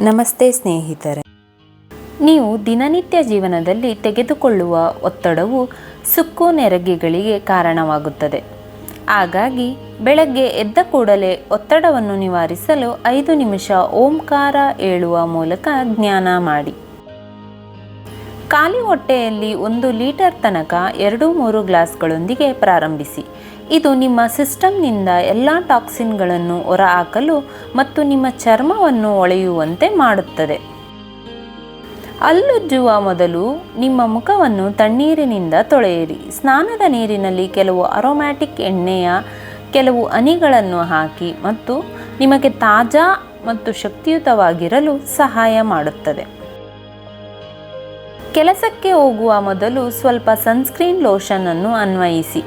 ನಮಸ್ತೆ ಸ್ನೇಹಿತರೆ. ನೀವು ದಿನನಿತ್ಯ ಜೀವನದಲ್ಲಿ ತೆಗೆದುಕೊಳ್ಳುವ ಒತ್ತಡವು ಸುಕ್ಕು ನೆರಗಿಗಳಿಗೆ ಕಾರಣವಾಗುತ್ತದೆ. ಹಾಗಾಗಿ ಬೆಳಗ್ಗೆ ಎದ್ದ ಕೂಡಲೇ ಒತ್ತಡವನ್ನು ನಿವಾರಿಸಲು ಐದು ನಿಮಿಷ ಓಂಕಾರ ಹೇಳುವ ಮೂಲಕ ಜ್ಞಾನ ಮಾಡಿ. ಖಾಲಿ ಹೊಟ್ಟೆಯಲ್ಲಿ ಒಂದು ಲೀಟರ್ ತನಕ ಎರಡು ಮೂರು ಗ್ಲಾಸ್ಗಳೊಂದಿಗೆ ಪ್ರಾರಂಭಿಸಿ. ಇದು ನಿಮ್ಮ ಸಿಸ್ಟಮ್ನಿಂದ ಎಲ್ಲ ಟಾಕ್ಸಿನ್ಗಳನ್ನು ಹೊರಹಾಕಲು ಮತ್ತು ನಿಮ್ಮ ಚರ್ಮವನ್ನು ಒಳೆಯುವಂತೆ ಮಾಡುತ್ತದೆ. ಅಲ್ಲುಜ್ಜುವ ಮೊದಲು ನಿಮ್ಮ ಮುಖವನ್ನು ತಣ್ಣೀರಿನಿಂದ ತೊಳೆಯಿರಿ. ಸ್ನಾನದ ನೀರಿನಲ್ಲಿ ಕೆಲವು ಅರೋಮ್ಯಾಟಿಕ್ ಎಣ್ಣೆಯ ಕೆಲವು ಹನಿಗಳನ್ನು ಹಾಕಿ ಮತ್ತು ನಿಮಗೆ ತಾಜಾ ಮತ್ತು ಶಕ್ತಿಯುತವಾಗಿರಲು ಸಹಾಯ ಮಾಡುತ್ತದೆ. ಕೆಲಸಕ್ಕೆ ಹೋಗುವ ಮೊದಲು ಸ್ವಲ್ಪ ಸನ್ಸ್ಕ್ರೀನ್ ಲೋಷನ್ ಅನ್ನು ಅನ್ವಯಿಸಿ.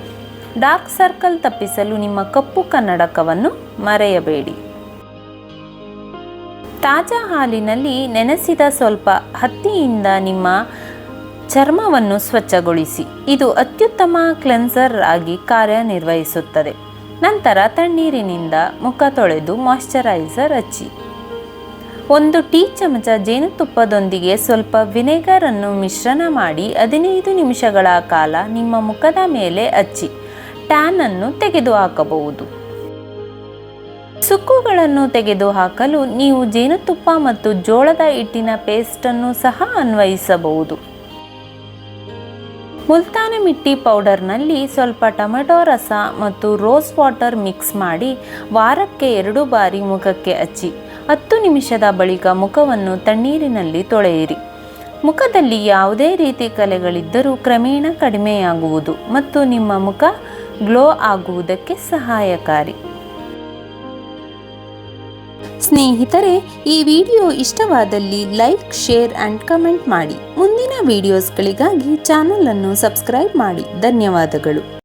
ಡಾರ್ಕ್ ಸರ್ಕಲ್ ತಪ್ಪಿಸಲು ನಿಮ್ಮ ಕಪ್ಪು ಕನ್ನಡಕವನ್ನು ಮರೆಯಬೇಡಿ. ತಾಜಾ ಹಾಲಿನಲ್ಲಿ ನೆನೆಸಿದ ಸ್ವಲ್ಪ ಹತ್ತಿಯಿಂದ ನಿಮ್ಮ ಚರ್ಮವನ್ನು ಸ್ವಚ್ಛಗೊಳಿಸಿ. ಇದು ಅತ್ಯುತ್ತಮ ಕ್ಲೆನ್ಸರ್ ಆಗಿ ಕಾರ್ಯನಿರ್ವಹಿಸುತ್ತದೆ. ನಂತರ ತಣ್ಣೀರಿನಿಂದ ಮುಖ ತೊಳೆದು ಮಾಯಿಶ್ಚರೈಸರ್ ಹಚ್ಚಿ. ಒಂದು ಟೀ ಚಮಚ ಜೇನುತುಪ್ಪದೊಂದಿಗೆ ಸ್ವಲ್ಪ ವಿನೆಗರ್ ಅನ್ನು ಮಿಶ್ರಣ ಮಾಡಿ ಹದಿನೈದು ನಿಮಿಷಗಳ ಕಾಲ ನಿಮ್ಮ ಮುಖದ ಮೇಲೆ ಹಚ್ಚಿ, ಟ್ಯಾನ್ ಅನ್ನು ತೆಗೆದುಹಾಕಬಹುದು ಸುಕ್ಕುಗಳನ್ನು ತೆಗೆದುಹಾಕಲು ನೀವು ಜೇನುತುಪ್ಪ ಮತ್ತು ಜೋಳದ ಹಿಟ್ಟಿನ ಪೇಸ್ಟನ್ನು ಸಹ ಅನ್ವಯಿಸಬಹುದು. ಮುಲ್ತಾನ ಮಿಟ್ಟಿ ಪೌಡರ್ನಲ್ಲಿ ಸ್ವಲ್ಪ ಟೊಮೆಟೊ ರಸ ಮತ್ತು ರೋಸ್ ವಾಟರ್ ಮಿಕ್ಸ್ ಮಾಡಿ ವಾರಕ್ಕೆ ಎರಡು ಬಾರಿ ಮುಖಕ್ಕೆ ಹಚ್ಚಿ ಹತ್ತು ನಿಮಿಷದ ಬಳಿಕ ಮುಖವನ್ನು ತಣ್ಣೀರಿನಲ್ಲಿ ತೊಳೆಯಿರಿ. ಮುಖದಲ್ಲಿ ಯಾವುದೇ ರೀತಿ ಕಲೆಗಳಿದ್ದರೂ ಕ್ರಮೇಣ ಕಡಿಮೆಯಾಗುವುದು ಮತ್ತು ನಿಮ್ಮ ಮುಖ ಗ್ಲೋ ಆಗುವುದಕ್ಕೆ ಸಹಾಯಕಾರಿ. ಸ್ನೇಹಿತರೆ, ಈ ವಿಡಿಯೋ ಇಷ್ಟವಾದಲ್ಲಿ ಲೈಕ್, ಶೇರ್ ಆ್ಯಂಡ್ ಕಮೆಂಟ್ ಮಾಡಿ. ಮುಂದಿನ ವಿಡಿಯೋಸ್ಗಳಿಗಾಗಿ ಚಾನಲನ್ನು ಸಬ್ಸ್ಕ್ರೈಬ್ ಮಾಡಿ. ಧನ್ಯವಾದಗಳು.